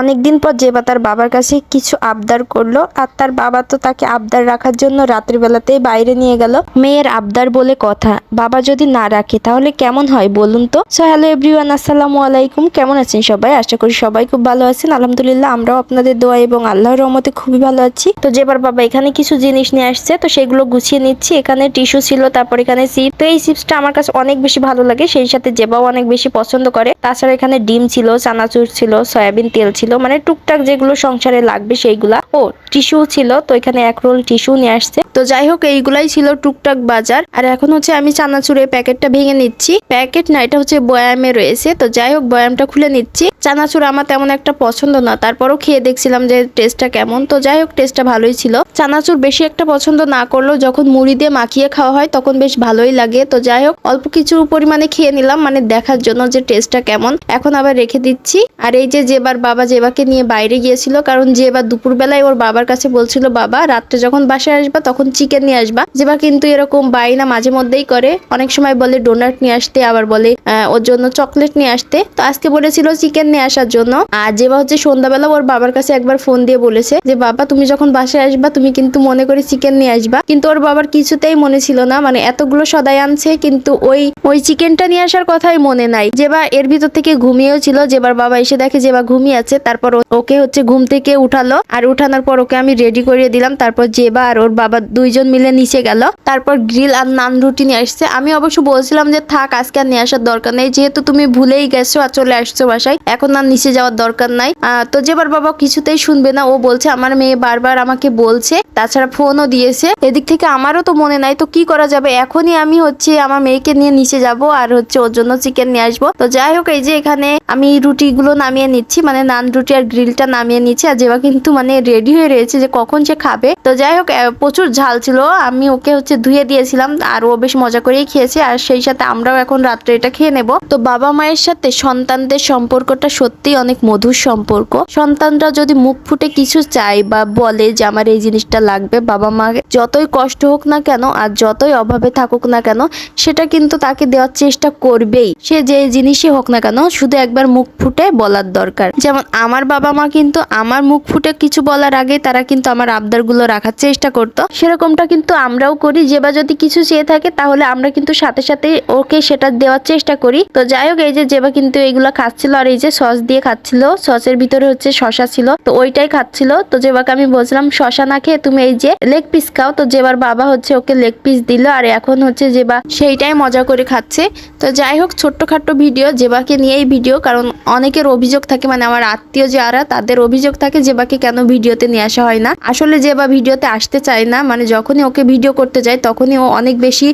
অনেকদিন পর জেবা তার বাবার কাছে কিছু আবদার করল আর তার বাবা তো তাকে আবদার রাখার জন্য রাত্রিবেলাতেই বাইরে নিয়ে গেল। মেয়ের আবদার বলে কথা, বাবা যদি না রাখে তাহলে কেমন হয় বলুন তো? সো হ্যালো এভরিওয়ান আসসালামু আলাইকুম। কেমন আছেন সবাই? আশা করি সবাই খুব ভালো আছেন। আলহামদুলিল্লাহ, আমরাও আপনাদের দোয়া এবং আল্লাহর রহমতে খুবই ভালো আছি। তো যেবার বাবা এখানে কিছু জিনিস নিয়ে আসছে, তো সেগুলো গুছিয়ে নিচ্ছি। এখানে টিস্যু ছিল, তারপর এখানে চিপ তো এই চিপসটা আমার কাছে অনেক বেশি ভালো লাগে, সেই সাথে জেবাও অনেক বেশি পছন্দ করে। তাছাড়া এখানে ডিম ছিল, চানাচুর ছিল, সয়াবিন তেল ছিল মানে টুকটাক যেগুলো সংসারে লাগবে সেইগুলা। ও টিস্যু ছিল, তো এখানে এক রোল টিস্যু নিয়ে আসছে। তো যাই হোক, এইগুলাই ছিল টুকটাক বাজার। আর এখন হচ্ছে আমি চানাচুরের প্যাকেটটা ভেঙে নিচ্ছি। প্যাকেট না, এটা হচ্ছে বয়ামে রয়েছে। তো যাই হোক, বয়ামটা খুলে নিচ্ছি। চানাচুর আমার তেমন একটা পছন্দ না, তারপরও খেয়ে দেখছিলাম যে টেস্টটা কেমন। তো যাই হোক টেস্টটা ভালোই ছিল। চানাচুর বেশি একটা পছন্দ না করলেও যখন মুড়ি দিয়ে মাখিয়ে খাওয়া হয়, তখন বেশ ভালোই লাগে। তো যাই হোক, অল্প কিছু পরিমাণে খেয়ে নিলাম মানে দেখার জন্য যে টেস্টটা কেমন। এখন আবার রেখে দিচ্ছি। আর এই যে যেবার বাবা জেবাকে নিয়ে বাইরে গিয়েছিল, কারণ যেবার দুপুরবেলায় ওর বাবার কাছে বলছিল, বাবা, রাত্রে যখন বাসায় আসবা তখন চিকেন নিয়ে আসবা। যেবা কিন্তু এরকম বাইনা মাঝে মধ্যেই করে। অনেক সময় বলে ডোনাট নিয়ে আসতে, আবার বলে ওর জন্য চকলেট নিয়ে আসতে। তো আজকে বলেছিল চিকেন নিয়ে আসার জন্য। আর যেবা হচ্ছে সন্ধ্যাবেলা ওর বাবার কাছে একবার ফোন দিয়ে বলেছে যে, বাবা, তুমি যখন বাসায় আসবা তুমি কিন্তু মনে করে চিকেন নিয়ে আসবা। কিন্তু ওর বাবার কিছুতেই মনে ছিল না মানে এতগুলো সদাই আনছে, কিন্তু ওই ওই চিকেনটা নিয়ে আসার কথাই মনে নাই। যেবা এর ভিতর থেকে ঘুমিয়েও ছিল, যেবার বাবা এসে দেখে যেবা ঘুমিয়ে আছে, তারপর ওকে হচ্ছে ঘুম থেকে উঠালো। আর উঠানোর পর ওকে আমি রেডি করিয়ে দিলাম। তারপর জেবা আর ওর বাবা দুইজন মিলে নিচে গেল। তারপর গ্রিল আর নান রুটি নিয়ে আসছে। আমি অবশ্য বলছিলাম যে, থাক, আজকে আর নিয়ে আসার দরকার নেই। যেহেতু তুমি ভুলেই গেছো আর চলে আসছো বাসায়, এখন আর নিচে যাওয়ার দরকার নাই। তো যেবার বাবা কিছুতেই শুনবে না। ও বলছে, আমার মেয়ে বারবার আমাকে বলছে, তাছাড়া ফোনও দিয়েছে। এদিক থেকে আমারও তো মনে নাই, তো কি করা যাবে? এখনই আমি হচ্ছে আমার মেয়েকে নিয়ে নিচে যাব আর হচ্ছে ওর জন্য চিকেন নিয়ে আসব। তো যাই হোক, এই যে এখানে আমি রুটিগুলো নামিয়ে নিচ্ছি। মানে নান রুটি আর গ্রিলটা নামিয়ে নিচ্ছি। আর যেবা কিন্তু মানে রেডি হয়ে রয়েছে যে কখন সে খাবে। তো যাই হোক প্রচুর ঝাল ছিল। আমি ওকে হচ্ছে ধুয়ে দিয়েছিলাম আর ও বেশ মজা করেই খেয়েছে আর সেই সাথে আমরাও এখন রাত্রে এটা খেয়ে নেব। তো বাবা মায়ের সাথে সন্তানদের সম্পর্কটা সত্যিই অনেক মধুর সম্পর্ক। সন্তানরা যদি মুখ ফুটে কিছু চায় বা বলে যে আমার এই জিনিসটা লাগবে, বাবা মা যতই কষ্ট হোক না কেন আর যতই অভাবে থাকুক না কেন, সেটা কিন্তু তাকে দেওয়ার চেষ্টা করবেই। সে যে জিনিসই হোক না কেন, শুধু একবার মুখ ফুটে বলার দরকার। যেমন আমার বাবা মা কিন্তু আমার মুখ ফুটে কিছু বলার আগে তারা কিন্তু আমার আবদারগুলো রাখার চেষ্টা করতো। সেরকমটা কিন্তু আমরাও করি, যে বা যদি কিছু চেয়ে থাকে তাহলে আমরা কিন্তু সাথে সাথে ওকে সেটা দেওয়ার চেষ্টা করি। তো যাই হোক, এই যে জেবা কিন্তু এইগুলো খাচ্ছিল আর এই যে সস দিয়ে খাচ্ছিল, সসের ভিতরে হচ্ছে শশা ছিল, তো ওইটাই খাচ্ছিল। তো জেবাকে আমি বলছিলাম শশা না খেয়ে তুমি এই যে লেগ পিস খাও। তো জেবার বাবা হচ্ছে ওকে লেগ পিস দিল আর এখন হচ্ছে জেবা সেইটাই মজা করে খাচ্ছে। তো যাই হোক ছোট্টখাট্টো ভিডিও জেবাকে নিয়েই ভিডিও, কারণ অনেকের অভিযোগ থাকে মানে আমার আত্মীয় যারা, তাদের অভিযোগ থাকে জেবাকে কেন ভিডিওতে নিয়ে আসা হয় না। আসলে যে বা ভিডিওতে আসতে চায় না মানে যখনই ওকে ভিডিও করতে যায়, তখনই ও অনেক বেশি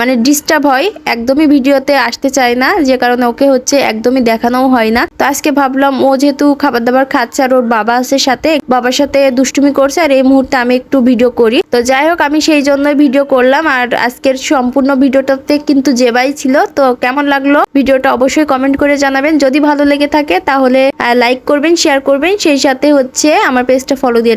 মানে ডিস্টার্ব হয়। একদমই ভিডিওতে আসতে চায় না, যে কারণে ওকে হচ্ছে একদমই দেখানোও হয় না। তো আজকে ভাবলাম, ও যেহেতু খাবার দাবার খাচ্ছে আর ওর বাবা আছে সাথে, বাবার সাথে দুষ্টুমি করছে আর এই মুহূর্তে আমি একটু ভিডিও করি। তো যাই হোক, আমি সেই জন্যই ভিডিও করলাম আর আজকের সম্পূর্ণ ভিডিওটাতে কিন্তু জেবাই ছিল। তো কেমন লাগল ভিডিওটা অবশ্যই কমেন্ট করে জানাবেন। যদি ভালো লেগে থাকে, তাহলে লাইক করবেন শেয়ার করবেন। সেই সাথে হচ্ছে আমার পেজটা ফলো দিয়ে